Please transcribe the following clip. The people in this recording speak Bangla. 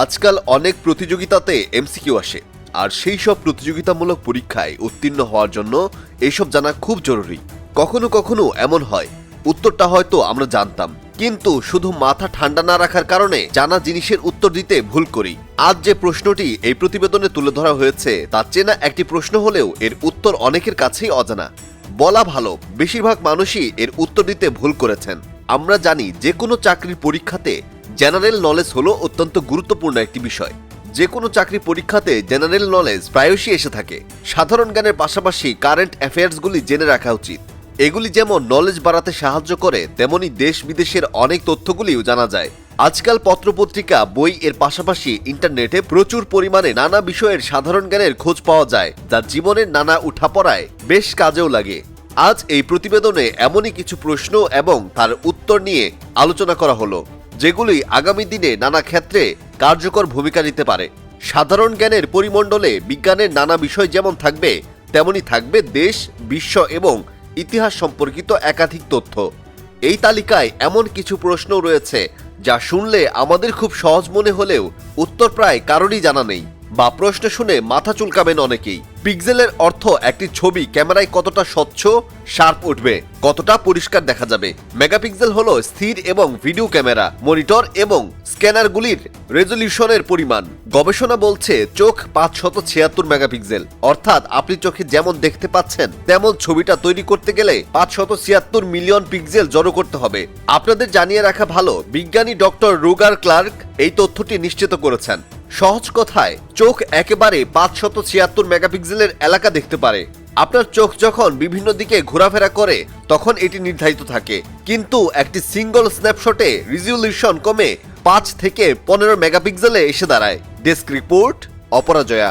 আজকাল অনেক প্রতিযোগিতাতে এমসিকিউ আসে, আর সেই সব প্রতিযোগিতামূলক পরীক্ষায় উত্তীর্ণ হওয়ার জন্য এইসব জানা খুব জরুরি। কখনো কখনো এমন হয়, উত্তরটা হয়তো আমরা জানতাম, কিন্তু শুধু মাথা ঠান্ডা না রাখার কারণে জানা জিনিসের উত্তর দিতে ভুল করি। আজ যে প্রশ্নটি এই প্রতিবেদনে তুলে ধরা হয়েছে, তা চেনা একটি প্রশ্ন হলেও এর উত্তর অনেকের কাছেই অজানা। বলা ভালো, বেশিরভাগ মানুষই এর উত্তর দিতে ভুল করেছেন। আমরা জানি যে কোনো চাকরির পরীক্ষাতে জেনারেল নলেজ হলো অত্যন্ত গুরুত্বপূর্ণ একটি বিষয়। যে কোনো চাকরি পরীক্ষাতে জেনারেল নলেজ প্রায়শই এসে থাকে। সাধারণ জ্ঞানের পাশাপাশি কারেন্ট অ্যাফেয়ার্সগুলি জেনে রাখা উচিত। এগুলি যেমন নলেজ বাড়াতে সাহায্য করে, তেমনি দেশ বিদেশের অনেক তথ্যগুলিও জানা যায়। আজকাল পত্রপত্রিকা, বই এর পাশাপাশি ইন্টারনেটে প্রচুর পরিমাণে নানা বিষয়ের সাধারণ জ্ঞানের খোঁজ পাওয়া যায়, যা জীবনের নানা উঠাপড়ায় বেশ কাজেও লাগে। আজ এই প্রতিবেদনে এমনই কিছু প্রশ্ন এবং তার উত্তর নিয়ে আলোচনা করা হলো। যেগুলি আগামী দিনে নানা ক্ষেত্রে কার্যকর ভূমিকা নিতে পারে। সাধারণ জ্ঞানের পরিমণ্ডলে বিজ্ঞানের নানা বিষয় যেমন থাকবে, তেমনি থাকবে দেশ, বিশ্ব এবং ইতিহাস সম্পর্কিত একাধিক তথ্য। এই তালিকায় এমন কিছু প্রশ্ন রয়েছে, যা শুনলে আমাদের খুব সহজ মনে হলেও উত্তর প্রায় কারোরই জানা নেই। বা প্রশ্ন শুনে মাথা চুলকাবেন অনেকেই। পিক্সেলের অর্থ একটি ছবি ক্যামেরায় কতটা স্বচ্ছ, শার্প উঠবে, কতটা পরিষ্কার দেখা যাবে। মেগাপিক্সেল হলো স্থির এবং ভিডিও ক্যামেরা, মনিটর এবং স্ক্যানারগুলির রেজলিউশনের পরিমাণ। গবেষণা বলছে চোখ পাঁচশত ছিয়াত্তর মেগাপিক্সেল। অর্থাৎ আপনি চোখে যেমন দেখতে পাচ্ছেন, তেমন ছবিটা তৈরি করতে গেলে পাঁচশত ছিয়াত্তর মিলিয়ন পিক্সেল জড়ো করতে হবে। আপনাদের জানিয়ে রাখা ভালো, বিজ্ঞানী ডক্টর রুগার ক্লার্ক এই তথ্যটি নিশ্চিত করেছেন। সহজ কথায় চোখ একেবারে পাঁচশত ছিয়াত্তর মেগাপিক্সেলের এলাকা দেখতে পারে। আপনার চোখ যখন বিভিন্ন দিকে ঘোরাফেরা করে, তখন এটি নির্ধারিত থাকে। কিন্তু একটি সিঙ্গল স্ন্যাপশটে রিজলিউশন কমে পাঁচ থেকে পনেরো মেগাপিক্সেলে এসে দাঁড়ায়। Desk report Aparajaya.